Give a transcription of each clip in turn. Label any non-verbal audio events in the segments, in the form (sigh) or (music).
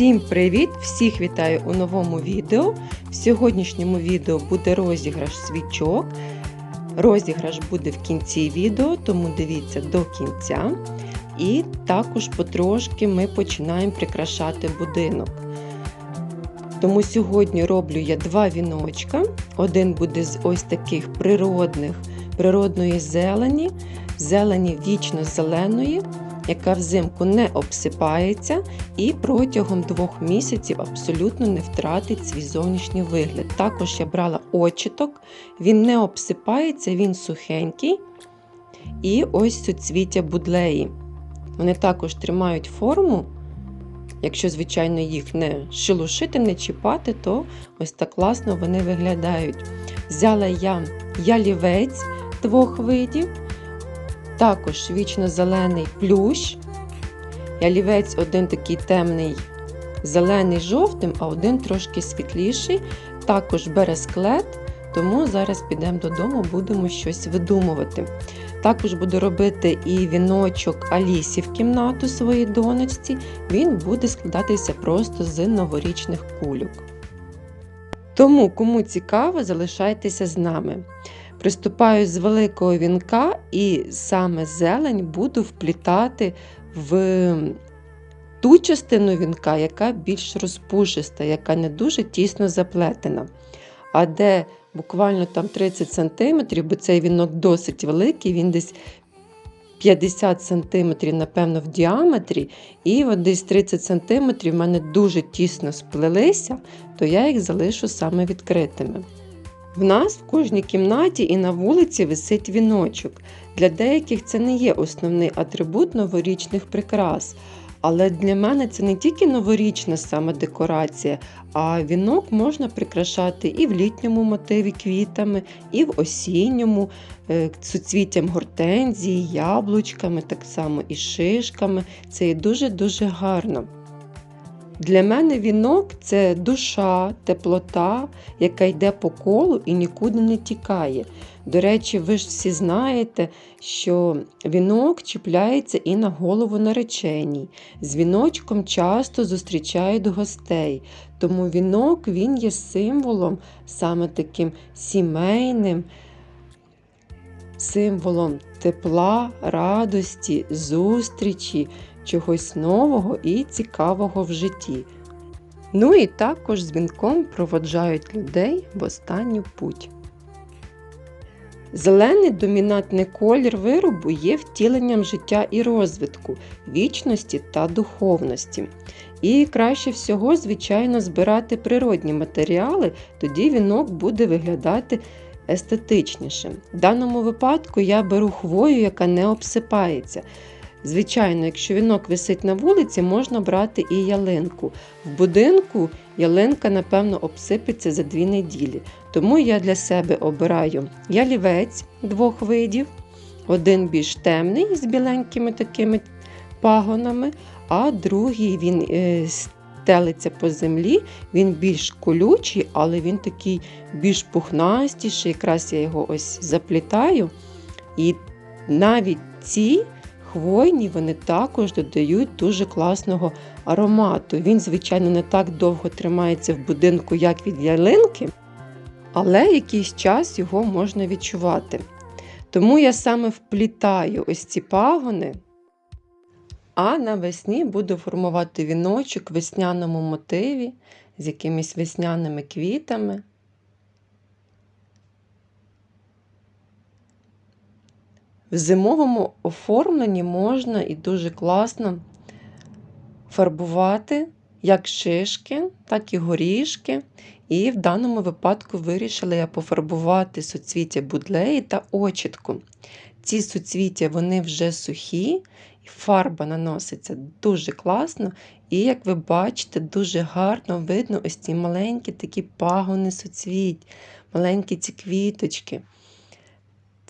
Всім привіт! Всіх вітаю у новому відео. В сьогоднішньому відео буде розіграш свічок. Розіграш буде в кінці відео, тому дивіться до кінця. І також потрошки ми починаємо прикрашати будинок. Тому сьогодні роблю я два віночка. Один буде з ось таких природних, природної зелені, зелені вічно-зеленої, яка взимку не обсипається і протягом двох місяців абсолютно не втратить свій зовнішній вигляд. Також я брала очіток, він не обсипається, він сухенький. І ось суцвіття будлеї. Вони також тримають форму. Якщо, звичайно, їх не шелушити, не чіпати, то ось так класно вони виглядають. Взяла я ялівець двох видів, також вічно-зелений плющ. Ялівець один такий темний, зелений жовтим, а один трошки світліший. Також бересклет, тому зараз підемо додому, будемо щось видумувати. Також буду робити і віночок Алісі в кімнату своїй донечці. Він буде складатися просто з новорічних кульок. Тому, кому цікаво, залишайтеся з нами. Приступаю з великого вінка і саме зелень буду вплітати в ту частину вінка, яка більш розпушиста, яка не дуже тісно заплетена. А де буквально там 30 см, бо цей вінок досить великий, він десь 50 см, напевно, в діаметрі, і от десь 30 см в мене дуже тісно сплелися, то я їх залишу саме відкритими. В нас в кожній кімнаті і на вулиці висить віночок. Для деяких це не є основний атрибут новорічних прикрас. Але для мене це не тільки новорічна саме декорація, а вінок можна прикрашати і в літньому мотиві квітами, і в осінньому е, суцвіттям гортензії, яблучками, так само і шишками. Це дуже-дуже гарно. Для мене вінок це душа, теплота, яка йде по колу і нікуди не тікає. До речі, ви ж всі знаєте, що вінок чіпляється і на голову нареченій. З віночком часто зустрічають гостей, тому вінок він є символом, саме таким сімейним, символом тепла, радості, зустрічі чогось нового і цікавого в житті. Ну і також з вінком проводжають людей в останню путь. Зелений домінантний колір виробу є втіленням життя і розвитку, вічності та духовності. І краще всього, звичайно, збирати природні матеріали, тоді вінок буде виглядати естетичніше. В даному випадку я беру хвою, яка не обсипається. Звичайно, якщо вінок висить на вулиці, можна брати і ялинку. В будинку ялинка, напевно, обсипеться за дві неділі. Тому я для себе обираю ялівець двох видів, один більш темний з біленькими такими пагонами, а другий він е, стелиться по землі, він більш колючий, але він такий більш пухнастіший. Якраз я його ось заплітаю. І навіть ці хвойні вони також додають дуже класного аромату. Він, звичайно, не так довго тримається в будинку, як від ялинки, але якийсь час його можна відчувати. Тому я саме вплітаю ось ці пагони, а навесні буду формувати віночок в весняному мотиві з якимись весняними квітами. В зимовому оформленні можна і дуже класно фарбувати як шишки, так і горішки. І в даному випадку вирішила я пофарбувати суцвіття будлеї та очітку. Ці суцвіття вони вже сухі, і фарба наноситься дуже класно. І, як ви бачите, дуже гарно видно ось ці маленькі такі пагони суцвіть, маленькі ці квіточки.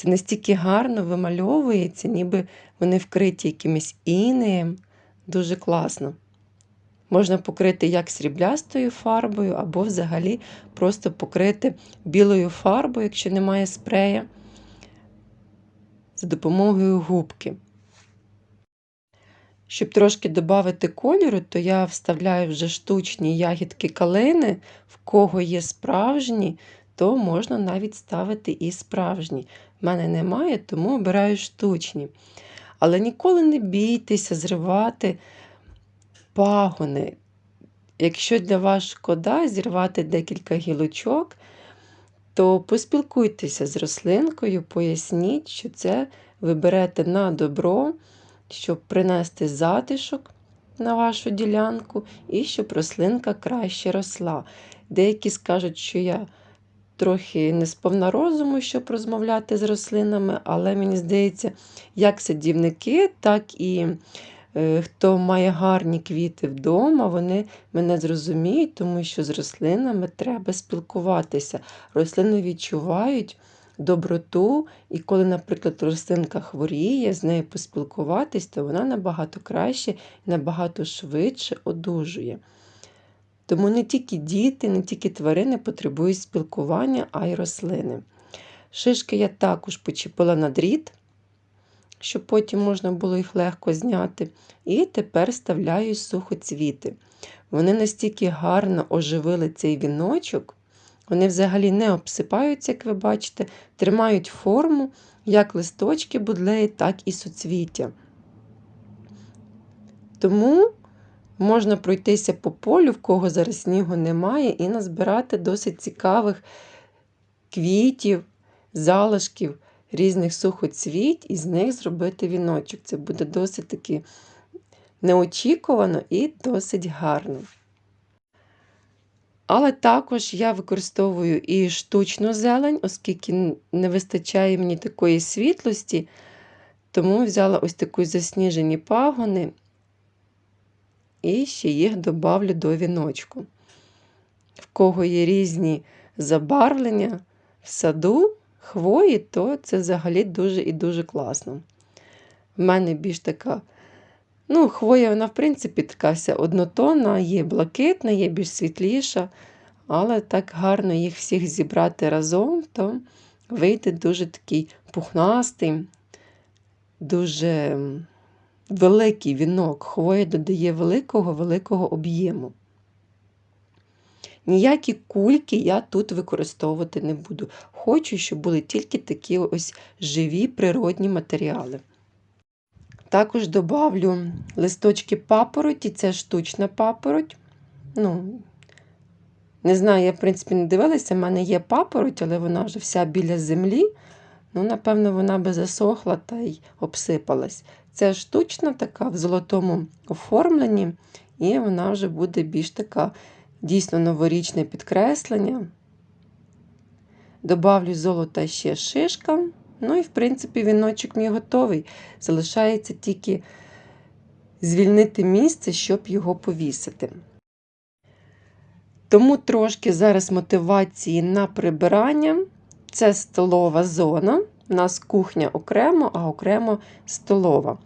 Це настільки гарно вимальовується, ніби вони вкриті якимось інеєм. Дуже класно. Можна покрити як сріблястою фарбою, або взагалі просто покрити білою фарбою, якщо немає спрея, за допомогою губки. Щоб трошки додати кольору, то я вставляю вже штучні ягідки калини, в кого є справжні, то можна навіть ставити і справжні. В мене немає, тому обираю штучні. Але ніколи не бійтеся зривати пагони. Якщо для вас шкода зірвати декілька гілочок, то поспілкуйтеся з рослинкою, поясніть, що це ви берете на добро, щоб принести затишок на вашу ділянку і щоб рослинка краще росла. Деякі скажуть, що я трохи не сповна розуму, щоб розмовляти з рослинами, але мені здається, як садівники, так і е, хто має гарні квіти вдома, вони мене зрозуміють, тому що з рослинами треба спілкуватися. Рослини відчувають доброту, і коли, наприклад, рослинка хворіє, з нею поспілкуватись, то вона набагато краще і набагато швидше одужує. Тому не тільки діти, не тільки тварини потребують спілкування, а й рослини. Шишки я також почепила на дріт, щоб потім можна було їх легко зняти. І тепер ставляю сухоцвіти. Вони настільки гарно оживили цей віночок, вони взагалі не обсипаються, як ви бачите, тримають форму як листочки будлеї, так і суцвіття. Тому можна пройтися по полю, в кого зараз снігу немає, і назбирати досить цікавих квітів, залишків різних сухоцвіть, і з них зробити віночок. Це буде досить таки неочікувано і досить гарно. Але також я використовую і штучну зелень, оскільки не вистачає мені такої світлості, тому взяла ось такі засніжені пагони і ще їх добавлю до віночку. В кого є різні забарвлення в саду, хвої, то це взагалі дуже і дуже класно. В мене більш така Ну, хвоя, вона, в принципі, така вся однотонна, є блакитна, є більш світліша, але так гарно їх всіх зібрати разом, то вийде дуже такий пухнастий, дуже великий вінок. Хвоя додає великого-великого об'єму. Ніякі кульки я тут використовувати не буду. Хочу, щоб були тільки такі ось живі природні матеріали. Також добавлю листочки папороті, це штучна папороть. Ну, Не знаю, я, в принципі, не дивилася, в мене є папороть, але вона вже вся біля землі. Ну, Напевно, вона би засохла та й обсипалась. Це штучна така в золотому оформленні, і вона вже буде більш така дійсно новорічне підкреслення. Добавлю золота ще шишка. Ну і, в принципі, віночок мій готовий. Залишається тільки звільнити місце, щоб його повісити. Тому трошки зараз мотивації на прибирання. Це столова зона. У нас кухня окремо, а окремо столова.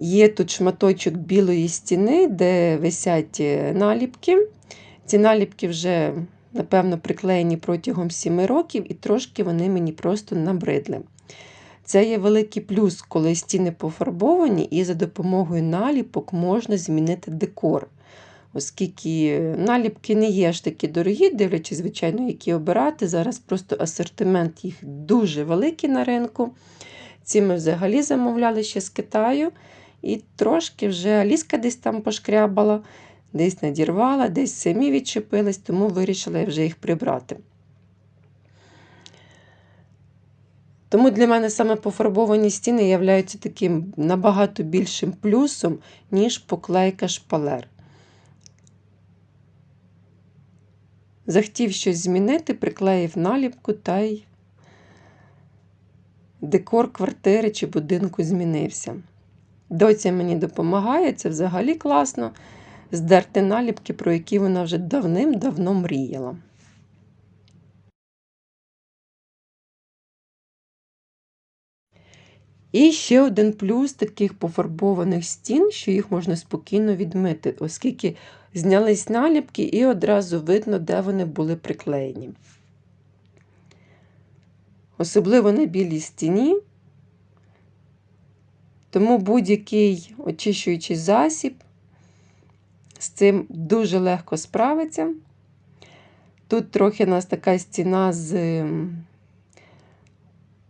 Є тут шматочок білої стіни, де висять е, наліпки. Ці наліпки вже напевно, приклеєні протягом 7 років, і трошки вони мені просто набридли. Це є великий плюс, коли стіни пофарбовані, і за допомогою наліпок можна змінити декор. Оскільки наліпки не є ж такі дорогі, дивлячись, звичайно, які обирати. Зараз просто асортимент їх дуже великий на ринку. Ці ми взагалі замовляли ще з Китаю. І трошки вже Аліска десь там пошкрябала десь надірвала, десь самі відчепились, тому вирішила вже їх прибрати. Тому для мене саме пофарбовані стіни являються таким набагато більшим плюсом, ніж поклейка шпалер. Захотів щось змінити, приклеїв наліпку та й декор квартири чи будинку змінився. Доця мені допомагає, це взагалі класно здерти наліпки, про які вона вже давним-давно мріяла. І ще один плюс таких пофарбованих стін, що їх можна спокійно відмити, оскільки знялись наліпки і одразу видно, де вони були приклеєні. Особливо на білій стіні Тому будь-який очищуючий засіб з цим дуже легко справиться. Тут трохи у нас така стіна з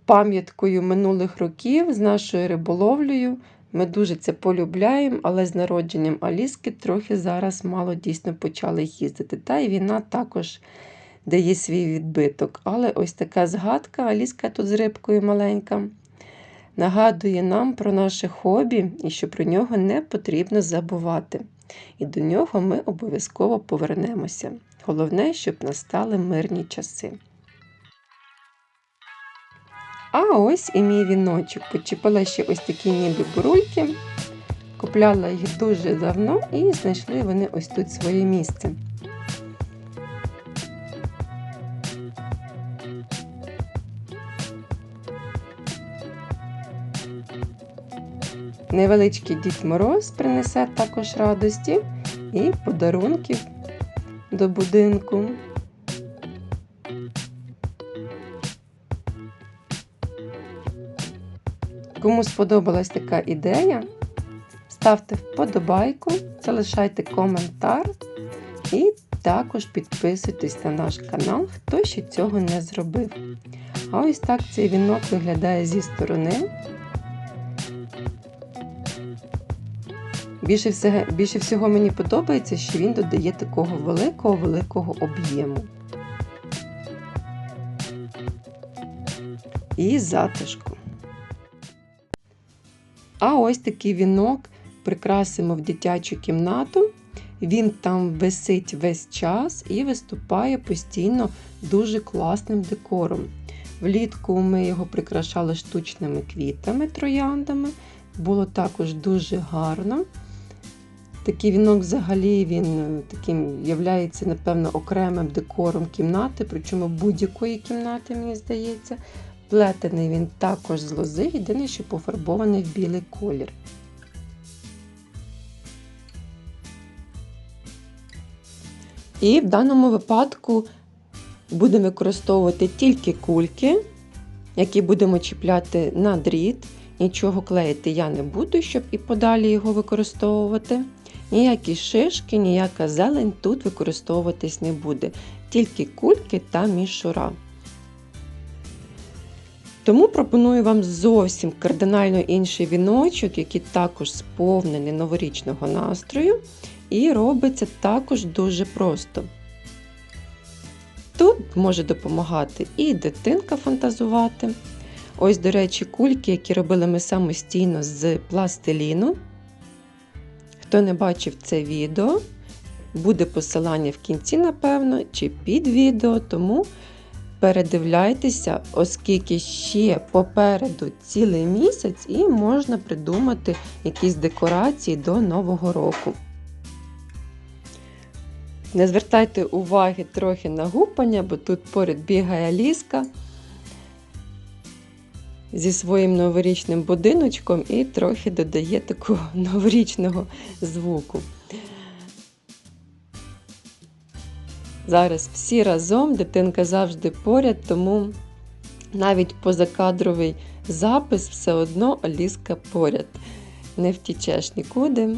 пам'яткою минулих років, з нашою риболовлею. Ми дуже це полюбляємо, але з народженням Аліски трохи зараз мало дійсно почали їздити. Та й війна також дає свій відбиток. Але ось така згадка, Аліска тут з рибкою маленька, нагадує нам про наше хобі і що про нього не потрібно забувати. І до нього ми обов'язково повернемося. Головне, щоб настали мирні часи. А ось і мій віночок. Почепила ще ось такі ніби бурульки. Купляла їх дуже давно і знайшли вони ось тут своє місце. Невеличкий Дід Мороз принесе також радості і подарунків до будинку. Кому сподобалась така ідея, ставте вподобайку, залишайте коментар і також підписуйтесь на наш канал, хто ще цього не зробив. А ось так цей вінок виглядає зі сторони. Більше всього, більше всього мені подобається, що він додає такого великого-великого об'єму. І затишку. А ось такий вінок прикрасимо в дитячу кімнату. Він там висить весь час і виступає постійно дуже класним декором. Влітку ми його прикрашали штучними квітами, трояндами. Було також дуже гарно. Такий вінок взагалі він е, таким являється, напевно, окремим декором кімнати, причому будь-якої кімнати, мені здається. Плетений він також з лози, єдине, що пофарбований в білий колір. І в даному випадку будемо використовувати тільки кульки, які будемо чіпляти на дріт. Нічого клеїти я не буду, щоб і подалі його використовувати. Ніякі шишки, ніяка зелень тут використовуватись не буде, тільки кульки та мішура. Тому пропоную вам зовсім кардинально інший віночок, який також сповнений новорічного настрою, і робиться також дуже просто. Тут може допомагати і дитинка фантазувати. Ось, до речі, кульки, які робили ми самостійно з пластиліну. Хто не бачив це відео, буде посилання в кінці, напевно, чи під відео, тому передивляйтеся, оскільки ще попереду цілий місяць і можна придумати якісь декорації до Нового року. Не звертайте уваги трохи на гупання, бо тут поряд бігає ліска зі своїм новорічним будиночком і трохи додає такого (laughs) новорічного звуку. Зараз всі разом, дитинка завжди поряд, тому навіть позакадровий запис все одно Аліска поряд. Не втічеш нікуди.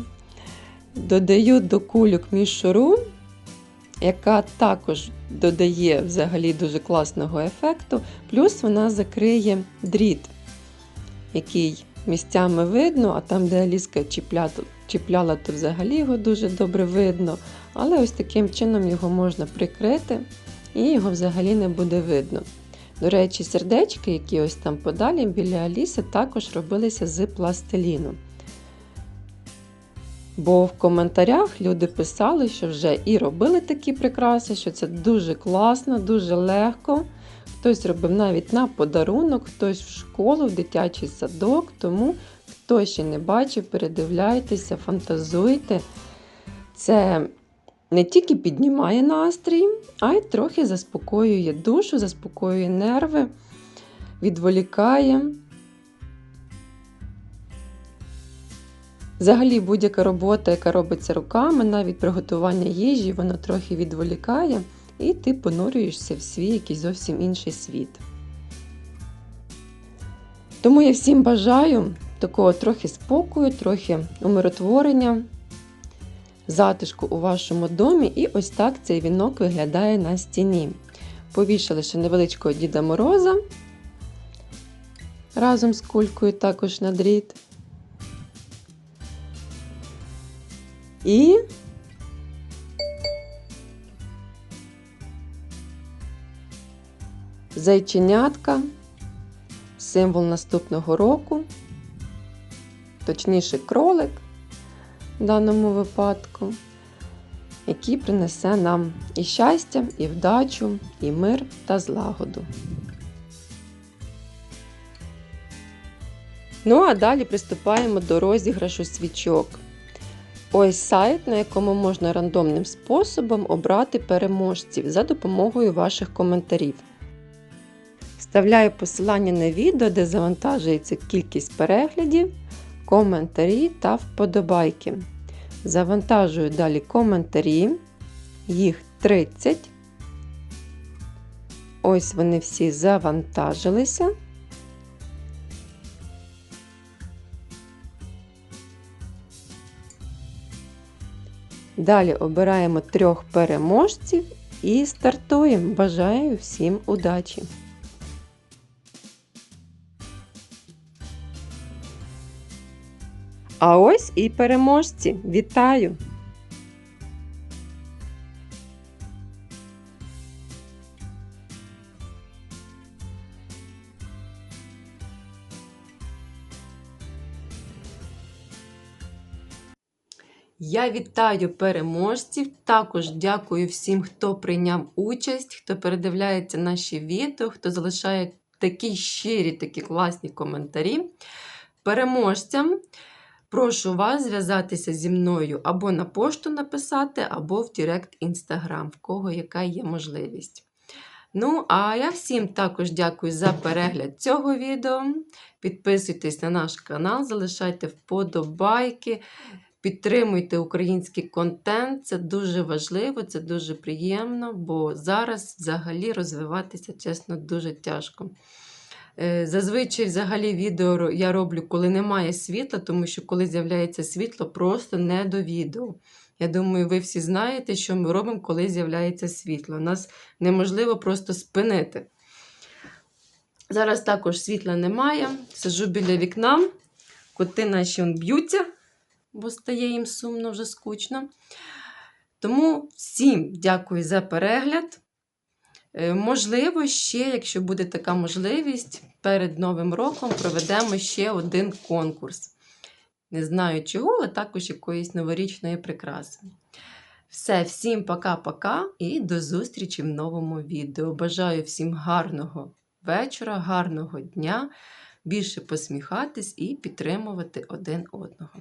Додаю до кульок мішуру, яка також додає взагалі дуже класного ефекту, плюс вона закриє дріт, який місцями видно, а там, де Аліска чіпляла, то взагалі його дуже добре видно. Але ось таким чином його можна прикрити і його взагалі не буде видно. До речі, сердечки, які ось там подалі біля Аліси, також робилися з пластиліну. Бо в коментарях люди писали, що вже і робили такі прикраси, що це дуже класно, дуже легко. Хтось робив навіть на подарунок, хтось в школу, в дитячий садок. Тому, хто ще не бачив, передивляйтеся, фантазуйте. Це не тільки піднімає настрій, а й трохи заспокоює душу, заспокоює нерви, відволікає. Взагалі, будь-яка робота, яка робиться руками, навіть приготування їжі, воно трохи відволікає, і ти понурюєшся в свій якийсь зовсім інший світ. Тому я всім бажаю такого трохи спокою, трохи умиротворення, затишку у вашому домі. І ось так цей вінок виглядає на стіні. Повішали ще невеличкого Діда Мороза разом з кулькою також на дріт. І зайченятка, символ наступного року, точніше кролик даному випадку, який принесе нам і щастя, і вдачу, і мир та злагоду. Ну, а далі приступаємо до розіграшу свічок. Ось сайт, на якому можна рандомним способом обрати переможців за допомогою ваших коментарів. Вставляю посилання на відео, де завантажується кількість переглядів, коментарі та вподобайки. Завантажую далі коментарі, їх 30. Ось вони всі завантажилися. Далі обираємо трьох переможців і стартуємо. Бажаю всім удачі! А ось і переможці. Вітаю! Я вітаю переможців. Також дякую всім, хто прийняв участь, хто передивляється наші відео, хто залишає такі щирі, такі класні коментарі. Переможцям прошу вас зв'язатися зі мною або на пошту написати, або в Директ Інстаграм, в кого яка є можливість. Ну, а я всім також дякую за перегляд цього відео. Підписуйтесь на наш канал, залишайте вподобайки. Підтримуйте український контент, це дуже важливо, це дуже приємно, бо зараз взагалі розвиватися, чесно, дуже тяжко. Е, Зазвичай, взагалі, відео я роблю, коли немає світла, тому що коли з'являється світло, просто не до відео. Я думаю, ви всі знаєте, що ми робимо, коли з'являється світло. Нас неможливо просто спинити. Зараз також світла немає. Сижу біля вікна, коти наші б'ються бо стає їм сумно вже скучно. Тому всім дякую за перегляд. Е, Можливо, ще, якщо буде така можливість, перед Новим роком проведемо ще один конкурс. Не знаю чого, але також якоїсь новорічної прикраси. Все, всім пока-пока і до зустрічі в новому відео. Бажаю всім гарного вечора, гарного дня, більше посміхатись і підтримувати один одного.